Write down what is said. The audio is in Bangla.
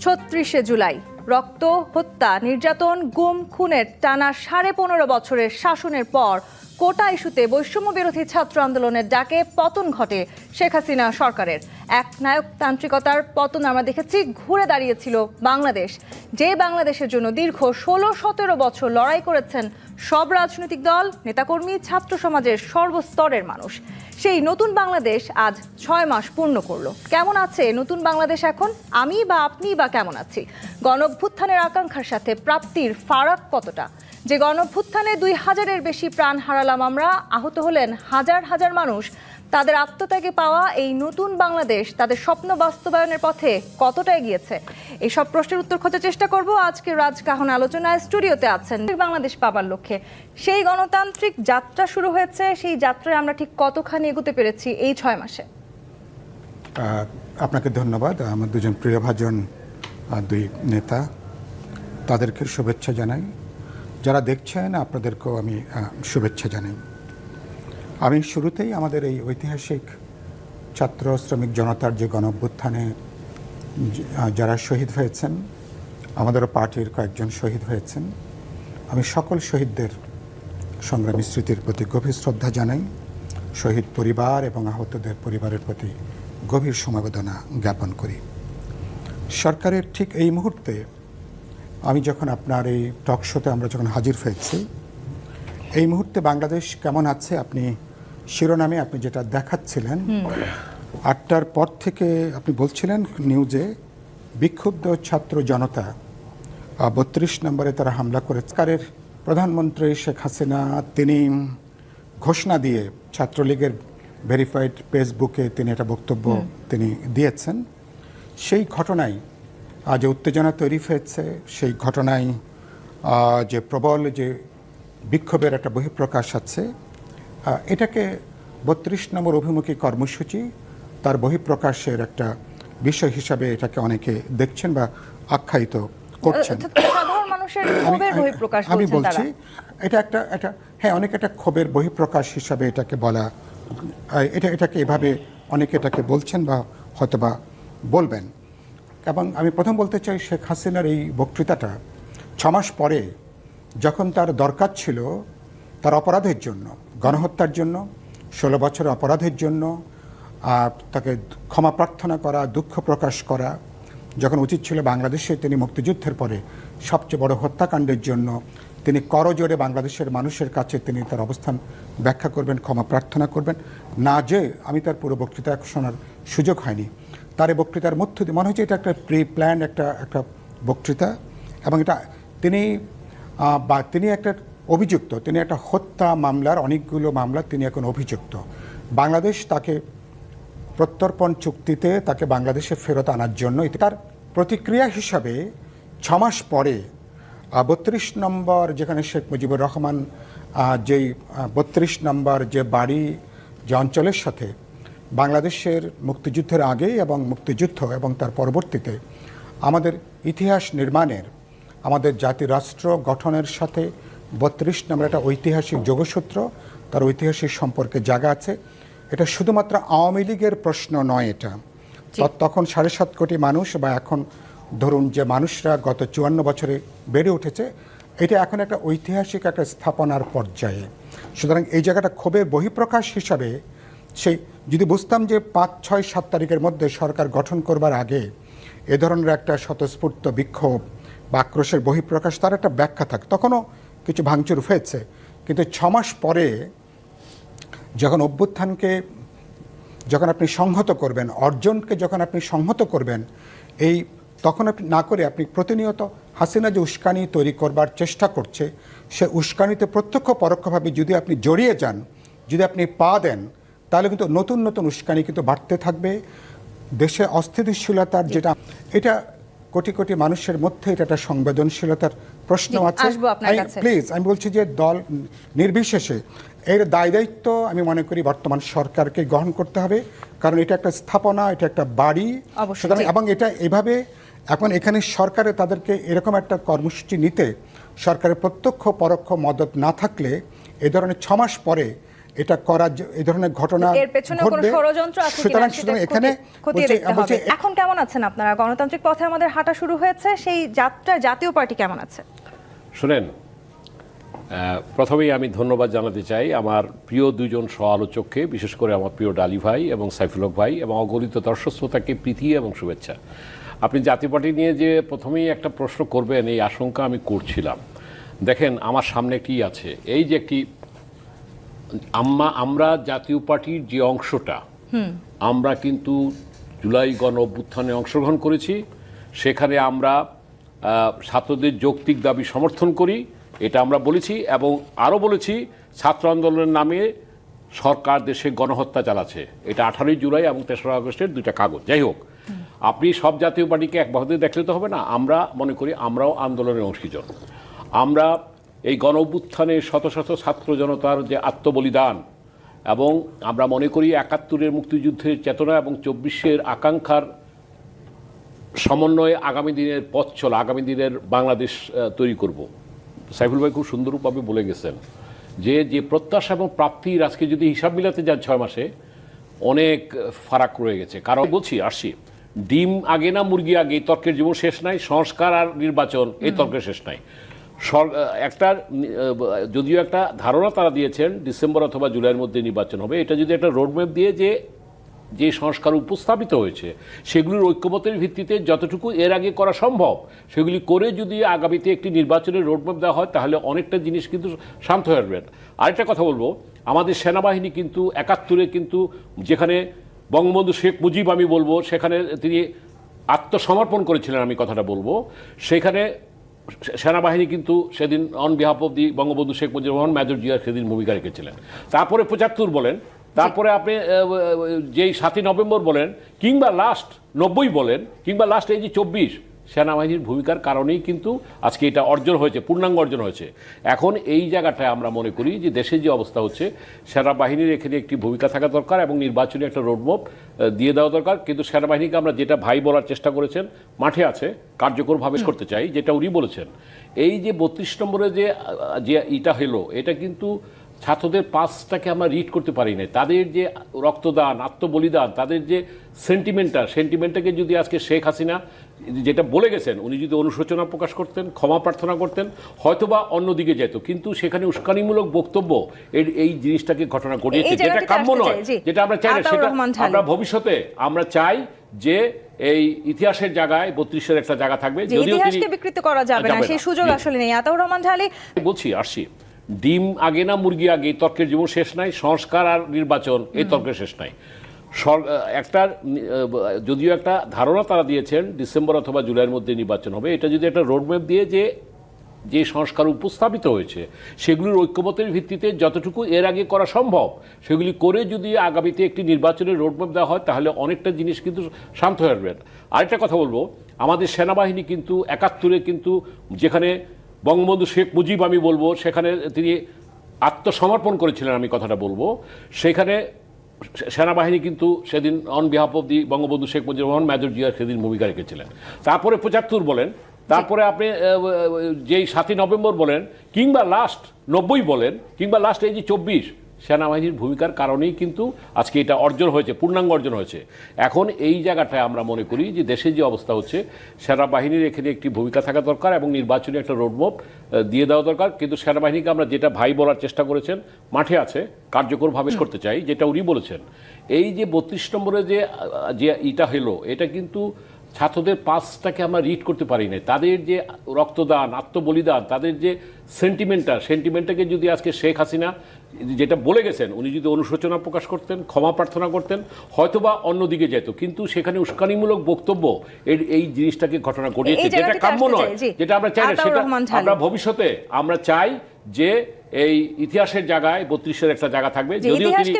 ছত্রিশে জুলাই। রক্ত হত্যা নির্যাতন গুম খুনের টানা সাড়ে পনেরো বছরের শাসনের পর কোটা ইস্যুতে বৈষম্য বিরোধী ছাত্র আন্দোলনের ডাকে পতন ঘটে শেখ হাসিনা সরকারের। এক নায়কতান্ত্রিকতার পতন আমরা দেখেছি, ঘুরে দাঁড়িয়েছিল বাংলাদেশ। যে বাংলাদেশের জন্য দীর্ঘ ষোলো সতেরো বছর লড়াই করেছেন সব রাজনৈতিক দল, নেতাকর্মী, ছাত্র সমাজের সর্বস্তরের মানুষ। সেই নতুন বাংলাদেশ আজ ছয় মাস পূর্ণ করল। কেমন আছে নতুন বাংলাদেশ এখন? আমি বা আপনি বা কেমন আছি? গণভ্যুত্থানের আকাঙ্ক্ষার সাথে প্রাপ্তির ফারাক কতটা? যে গণভ্যুত্থানে দুই হাজারের বেশি প্রাণ হারালাম আমরা, আহত হলেন হাজার হাজার মানুষ। তাদের আত্মত্যাগে পাওয়া এই নতুন বাংলাদেশ তাদের স্বপ্ন বাস্তবায়নের পথে কতটা এগিয়েছে? এইসব প্রশ্নের উত্তর খোঁজার চেষ্টা করব আজকে রাজকাহন আলোচনায়। স্টুডিওতে আছেন বাংলাদেশ পাবার লক্ষ্যে। সেই গণতান্ত্রিক যাত্রা শুরু হয়েছে, সেই যাত্রায় আমরা ঠিক কতখানি এগোতে পেরেছি এই ছয় মাসে? আপনাকে ধন্যবাদ। আমার দুজন প্রিয়ভাজন দুই নেতা, তাদেরকে শুভেচ্ছা জানাই। যারা দেখছেন, আপনাদেরকেও আমি শুভেচ্ছা জানাই। আমি শুরুতেই আমাদের এই ঐতিহাসিক ছাত্র শ্রমিক জনতার যে যে- যারা শহীদ হয়েছেন, আমাদেরও পার্টির কয়েকজন শহীদ হয়েছেন, আমি সকল শহীদদের সংগ্রামী স্মৃতির প্রতি গভীর শ্রদ্ধা জানাই। শহীদ পরিবার এবং আহতদের পরিবারের প্রতি গভীর সমবেদনা জ্ঞাপন করি। সরকারের ঠিক এই মুহূর্তে আমি যখন আপনার এই টক শোতে আমরা যখন হাজির হয়েছি এই মুহূর্তে বাংলাদেশ কেমন আছে আপনি শিরোনামে আপনি যেটা দেখাচ্ছিলেন আটটার পর থেকে আপনি বলছিলেন নিউজে বিক্ষুব্ধ ছাত্র জনতা বত্রিশ নম্বরে তারা হামলা করে সরকারের প্রধানমন্ত্রী শেখ হাসিনা তিনি ঘোষণা দিয়ে ছাত্রলীগের ভেরিফাইড ফেসবুকে তিনি একটা বক্তব্য তিনি দিয়েছেন। সেই ঘটনায় যে উত্তেজনা তৈরি হয়েছে। সেই ঘটনায় যে প্রবল যে বিক্ষোভের একটা বহিঃপ্রকাশ আছে এটাকে বত্রিশ নম্বর অভিমুখী কর্মসূচি তার বহিঃপ্রকাশের একটা বিষয় হিসাবে এটাকে অনেকে দেখছেন বা আখ্যায়িত করছেন। আমি- বলছি এটা একটা একটা হ্যাঁ অনেক একটা ক্ষোভের বহিঃপ্রকাশ হিসাবে এটাকে বলা এটা এটাকে এভাবে অনেকে এটাকে বলছেন বা হয়তোবা বলবেন। এবং আমি প্রথম বলতে চাই শেখ হাসিনার এই বক্তৃতাটা ছমাস পরে যখন তার দরকার ছিল তার অপরাধের জন্য গণহত্যার জন্য ষোলো বছরের অপরাধের জন্য আহ, তাকে ক্ষমা প্রার্থনা করা দুঃখ প্রকাশ করা যখন উচিত ছিল বাংলাদেশে তিনি মুক্তিযুদ্ধের পরে সবচেয়ে বড় হত্যাকাণ্ডের জন্য তিনি করজোরে বাংলাদেশের মানুষের কাছে তিনি তার অবস্থান ব্যাখ্যা করবেন ক্ষমা প্রার্থনা করবেন। না যে আমি তার পুরো বক্তৃতা শোনার সুযোগ হয়নি। তার বক্তৃতার মধ্য দিয়ে, মনে হচ্ছে এটা একটা প্রি প্ল্যান একটা একটা বক্তৃতা। এবং এটা তিনি বা তিনি একটা অভিযুক্ত, তিনি একটা হত্যা মামলার অনেকগুলো মামলা তিনি এখন অভিযুক্ত। বাংলাদেশ তাকে প্রত্যর্পণ চুক্তিতে তাকে বাংলাদেশে ফেরত আনার জন্য তার প্রতিক্রিয়া হিসাবে ছমাস পরে বত্রিশ নম্বর যেখানে শেখ মুজিবুর রহমান যেই বত্রিশ নম্বর যে বাড়ি, যে অঞ্চলের সাথে বাংলাদেশের মুক্তিযুদ্ধের আগে এবং মুক্তিযুদ্ধ এবং তার পরবর্তীতে আমাদের ইতিহাস নির্মাণের আমাদের জাতি রাষ্ট্র গঠনের সাথে বত্রিশ নম্বর একটা ঐতিহাসিক যোগসূত্র তার ঐতিহাসিক সম্পর্কে জায়গা আছে। এটা শুধুমাত্র আওয়ামী লীগের প্রশ্ন নয় এটা। তখন সাড়ে সাত কোটি মানুষ বা এখন ধরুন যে মানুষরা গত চুয়ান্ন বছরে বেড়ে উঠেছে এটা এখন একটা ঐতিহাসিক একটা স্থাপনার পর্যায়ে। সুতরাং এই জায়গাটা ক্ষোভের বহিঃপ্রকাশ হিসাবে সেই যদি বুঝতাম যে পাঁচ, ছয়, সাত তারিখের মধ্যে সরকার গঠন করবার আগে এ ধরনের একটা স্বতঃস্ফূর্ত বিক্ষোভ বা আক্রোশের বহিঃপ্রকাশ, তার একটা ব্যাখ্যা থাকে। তখনও কিছু ভাঙচুর হয়েছে। কিন্তু ছমাস পরে যখন অভ্যুত্থানকে যখন আপনি সংহত করবেন, অর্জনকে যখন আপনি সংহত করবেন, এই তখন আপনি না করে আপনি প্রতিনিয়ত হাসিনা যে উস্কানি তৈরি করবার চেষ্টা করছে, সে উস্কানিতে প্রত্যক্ষ পরোক্ষভাবে যদি আপনি জড়িয়ে যান, যদি আপনি পা দেন তাহলে কিন্তু নতুন নতুন উস্কানি কিন্তু বাড়তে থাকবে। দেশে অস্থিতিশীলতার যেটা এটা কোটি কোটি মানুষের মধ্যে এটা একটা সংবেদনশীলতার প্রশ্ন আছে। প্লিজ আমি বলছি যে দল নির্বিশেষে এর দায় দায়িত্ব আমি মনে করি বর্তমান সরকারকে গ্রহণ করতে হবে। কারণ এটা একটা স্থাপনা এটা একটা বাড়ি। সুতরাং এবং এটা এভাবে এখন এখানে সরকারে তাদেরকে এরকম একটা কর্মসূচি নিতে সরকারের প্রত্যক্ষ পরোক্ষ মদত না থাকলে এ ধরনের ছমাস পরে এটা করার এই ধরনের ঘটনা এর পেছনে কোনো ষড়যন্ত্র আছে কিনা সুতরাং এখানে খতিয়ে- খতিয়ে দেখতে হবে। এখন কেমন আছেন আপনারা? গণতান্ত্রিক পথে আমাদের হাঁটা শুরু হয়েছে সেই যাত্রা জাতীয় পার্টি কেমন আছে? শুনেন প্রথমেই আমি ধন্যবাদ জানাতে চাই আমার প্রিয় দুজন সহ আলোচককে বিশেষ করে আমার প্রিয় ডালি ভাই এবং সাইফুল ভাই এবং অগণিত দর্শক শ্রোতাকে প্রীতি এবং শুভেচ্ছা। আপনি জাতীয় পার্টি নিয়ে যে প্রথমেই একটা প্রশ্ন করবেন এই আশঙ্কা আমি করছিলাম। দেখেন আমার সামনে কি আছে? এই যে একটি আম্মা, আমরা জাতীয় পার্টির যে অংশটা, আমরা কিন্তু জুলাই গণ অভ্যুত্থানে অংশগ্রহণ করেছি। সেখানে আমরা ছাত্রদের যৌক্তিক দাবি সমর্থন করি, এটা আমরা বলেছি এবং আরও বলেছি, ছাত্র আন্দোলনের নামে সরকার দেশে গণহত্যা চালাচ্ছে। এটা আঠারোই জুলাই এবং তেসরা আগস্টের দুইটা কাগজ। যাই হোক, আপনি সব জাতীয় পার্টিকে একভাবে দেখলে তো হবে না। আমরা মনে করি আমরাও আন্দোলনের অংশীজন। আমরা এই গণ অভ্যুত্থানে শত শত ছাত্র জনতার যে আত্মবলিদান এবং আমরা মনে করি একাত্তরের মুক্তিযুদ্ধের চেতনা এবং চব্বিশের আকাঙ্ক্ষার সমন্বয়ে আগামী দিনের পথ চলা আগামী দিনের বাংলাদেশ তৈরি করব। সাইফুল ভাই খুব সুন্দরভাবে বলে গেছেন যে যে প্রত্যাশা এবং প্রাপ্তির আজকে যদি হিসাব মিলাতে যান ছয় মাসে অনেক ফারাক রয়ে গেছে। কারণ বলছি আসছি। ডিম আগে না মুরগি আগে এই তর্কের জীবন শেষ নাই সংস্কার আর নির্বাচন এই তর্কের শেষ নাই। একটা যদিও একটা ধারণা তারা দিয়েছেন, ডিসেম্বর অথবা জুলাইয়ের মধ্যে নির্বাচন হবে, এটা যদি একটা রোডম্যাপ দিয়ে যে যে সংস্কার উপস্থাপিত হয়েছে, সেগুলির ঐক্যমতের ভিত্তিতে যতটুকু এর আগে করা সম্ভব, সেগুলি করে যদি আগামীতে একটি নির্বাচনের রোডম্যাপ দেওয়া হয়, তাহলে অনেকটা জিনিস কিন্তু শান্ত হয়ে আসবে। আরেকটা কথা বলব, আমাদের সেনাবাহিনী কিন্তু একাত্তরে কিন্তু যেখানে বঙ্গবন্ধু শেখ মুজিব আমি বলব, সেখানে তিনি আত্মসমর্পণ করেছিলেন আমি কথাটা বলব, সেখানে সেনাবাহিনী কিন্তু সেদিন on behalf of the Bangabandhu Sheikh Mujibur Rahman major Zia সেদিন ভূমিকা রেখেছিলেন। তারপরে পঁচাত্তর বলেন, তারপরে আপনি যেই সাতই নভেম্বর বলেন, কিংবা লাস্ট নব্বই বলেন, কিংবা লাস্ট এই যে চব্বিশ সেনাবাহিনীর ভূমিকার কারণেই কিন্তু আজকে এটা অর্জন হয়েছে পূর্ণাঙ্গ অর্জন হয়েছে। এখন এই জায়গাটায় আমরা মনে করি যে দেশে যে অবস্থা হচ্ছে সেনাবাহিনীর এখানে একটি ভূমিকা থাকা দরকার এবং নির্বাচনী একটা রোডম্যাপ দিয়ে দেওয়া দরকার। কিন্তু সেনাবাহিনীকে আমরা যেটা ভাই বলার চেষ্টা করেছেন মাঠে আছে কার্যকরভাবে করতে চাই যেটা উনি বলেছেন। এই যে বত্রিশ নম্বরে যে যে ইটা হলো এটা কিন্তু ছাত্রদের পাসটাকে আমরা রিড করতে পারি না তাদের যে রক্তদান আত্মবলিদান তাদের যে সেন্টিমেন্টটা সেন্টিমেন্টটাকে যদি আজকে শেখ হাসিনা যেটা বলে গেছেন উনি যদি অনুশোচনা প্রকাশ করতেন ক্ষমা প্রার্থনা করতেন হয়তোবা অন্যদিকে যেত। কিন্তু সেখানে উস্কানিমূলক বক্তব্য এর এই জিনিসটাকে ঘটনা ঘটিয়েছে যেটা কাম্য নয়। যেটা আমরা চাই না সেটা আমরা ভবিষ্যতে আমরা চাই যে এই ইতিহাসের জায়গায় বত্রিশের একটা জায়গা থাকবে ইতিহাসকে বিকৃত করা যাবে না সেই সুযোগ আসলে নেই। আতাউর রহমান ঢালি বলছি আসছি। ডিম আগে না মুরগি আগে তর্কের জীবন শেষ নাই সংস্কার আর নির্বাচন এই তর্কের শেষ নাই। একটা যদিও একটা ধারণা তারা দিয়েছেন, ডিসেম্বর অথবা জুলাইয়ের মধ্যে নির্বাচন হবে। এটা যদি একটা রোডম্যাপ দিয়ে যে যে সংস্কার উপস্থাপিত হয়েছে, সেগুলির ঐক্যমতের ভিত্তিতে যতটুকু এর আগে করা সম্ভব, সেগুলি করে যদি আগামীতে একটি নির্বাচনের রোডম্যাপ দেওয়া হয়, তাহলে অনেকটা জিনিস কিন্তু শান্ত হয়ে আসবে আরেকটা কথা বলব, আমাদের সেনাবাহিনী কিন্তু একাত্তরে কিন্তু যেখানে বঙ্গবন্ধু শেখ মুজিব আমি বলব, সেখানে তিনি আত্মসমর্পণ করেছিলেন আমি কথাটা বলব, সেখানে সেনাবাহিনী কিন্তু সেদিন on behalf of the Bangabandhu Sheikh Mujibur Rahman major Zia সেদিন ভূমিকা রেখেছিলেন। তারপরে পঁচাত্তর বলেন, তারপরে আপনি যেই সাতই নভেম্বর বলেন, কিংবা লাস্ট নব্বই বলেন, কিংবা লাস্ট এই যে চব্বিশ সেনাবাহিনীর ভূমিকার কারণেই কিন্তু আজকে এটা অর্জন হয়েছে, পূর্ণাঙ্গ অর্জন হয়েছে। এখন এই জায়গাটায় আমরা মনে করি যে দেশে যে অবস্থা হচ্ছে, সেনাবাহিনীর এখানে একটি ভূমিকা থাকা দরকার এবং নির্বাচনী একটা রোডম্যাপ দিয়ে দেওয়া দরকার। কিন্তু সেনাবাহিনীকে আমরা যেটা ভাই বলার চেষ্টা করেছেন, মাঠে আছে, কার্যকরভাবে করতে চাই, যেটা উনি বলেছেন। এই যে বত্রিশ নম্বরে যে যে ইটা হলো, এটা কিন্তু ছাত্রদের পাসটাকে আমরা রিড করতে পারি না তাদের যে রক্তদান আত্মবলিদান তাদের যে সেন্টিমেন্টটা সেন্টিমেন্টটাকে যদি আজকে শেখ হাসিনা যেটা বলে গেছেন উনি যদি অনুশোচনা প্রকাশ করতেন ক্ষমা প্রার্থনা করতেন হয়তোবা অন্যদিকে যেত। কিন্তু সেখানে উস্কানিমূলক বক্তব্য এর এই জিনিসটাকে ঘটনা ঘটিয়েছে যেটা কাম্য নয় যেটা আমরা চাই না সেটা আমরা ভবিষ্যতে আমরা চাই যে এই ইতিহাসের জায়গায় বত্রিশের একটা জায়গা থাকবে যদিও তিনি